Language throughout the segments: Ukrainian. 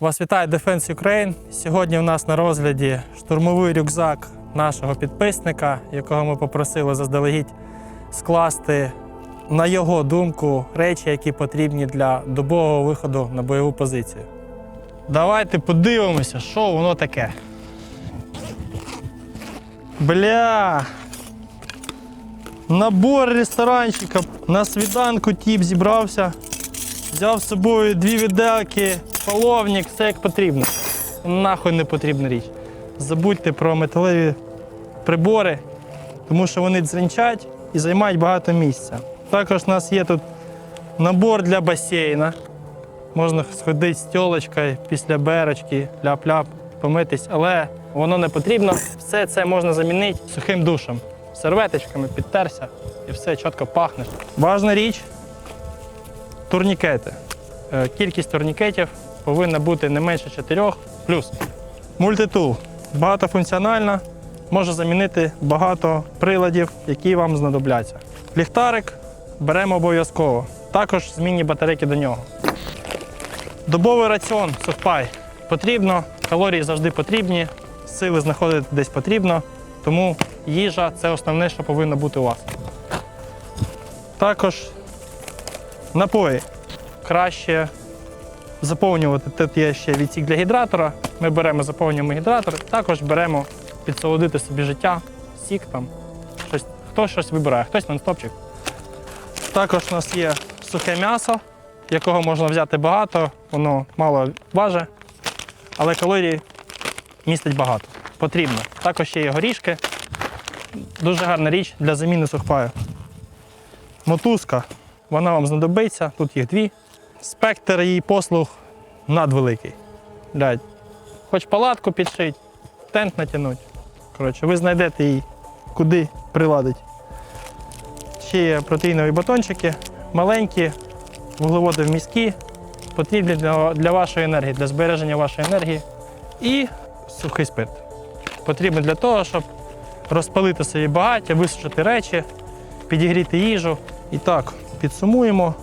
Вас вітає Defense Ukraine. Сьогодні у нас на розгляді штурмовий рюкзак нашого підписника, якого ми попросили заздалегідь скласти, на його думку, речі, які потрібні для добового виходу на бойову позицію. Давайте подивимося, що воно таке. Бля. Набор ресторанчика. На свіданку тіп зібрався. Взяв з собою дві віделки, половник, все як потрібно. Нахуй не потрібна річ. Забудьте про металеві прибори, тому що вони дзвенчать і займають багато місця. Також у нас є тут набор для басейна. Можна сходити з тілочкою після берочки, ляп-ляп, помитись, але воно не потрібно. Все це можна замінити сухим душем. Серветочками підтерся і все чітко пахне. Важна річ турнікети. Е, Кількість турнікетів повинна бути не менше 4. Плюс мультитул багатофункціональна, може замінити багато приладів, які вам знадобляться. Ліхтарик беремо обов'язково. Також змінні батарейки до нього. Добовий раціон сухпай потрібно, калорії завжди потрібні, сили знаходити десь потрібно, тому їжа це основне, що повинно бути у вас. Також напої краще заповнювати. Тут є ще відсік для гідратора. Ми беремо, заповнюємо гідратор, також беремо підсолодити собі життя, сік там. Щось, хто щось вибирає, хтось нон-стопчик. Також у нас є сухе м'ясо, якого можна взяти багато, воно мало важить, але калорій містить багато. Потрібно. Також ще є горішки. Дуже гарна річ для заміни сухпаю. Мотузка, вона вам знадобиться, тут їх дві. Спектр її послуг надвеликий. Блядь, хоч палатку підшить, тент натягнуть. Коротше, ви знайдете її, куди приладить. Ще є протеїнові батончики, маленькі, вуглеводи вмісткі, потрібні для, для вашої енергії, для збереження вашої енергії. І сухий спирт. Потрібен для того, щоб розпалити собі багаття, висушити речі, підігріти їжу. І так, підсумуємо.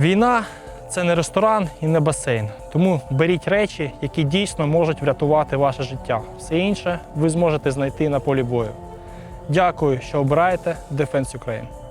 Війна це не ресторан і не басейн. Тому беріть речі, які дійсно можуть врятувати ваше життя. Все інше ви зможете знайти на полі бою. Дякую, що обираєте Defense Ukraine.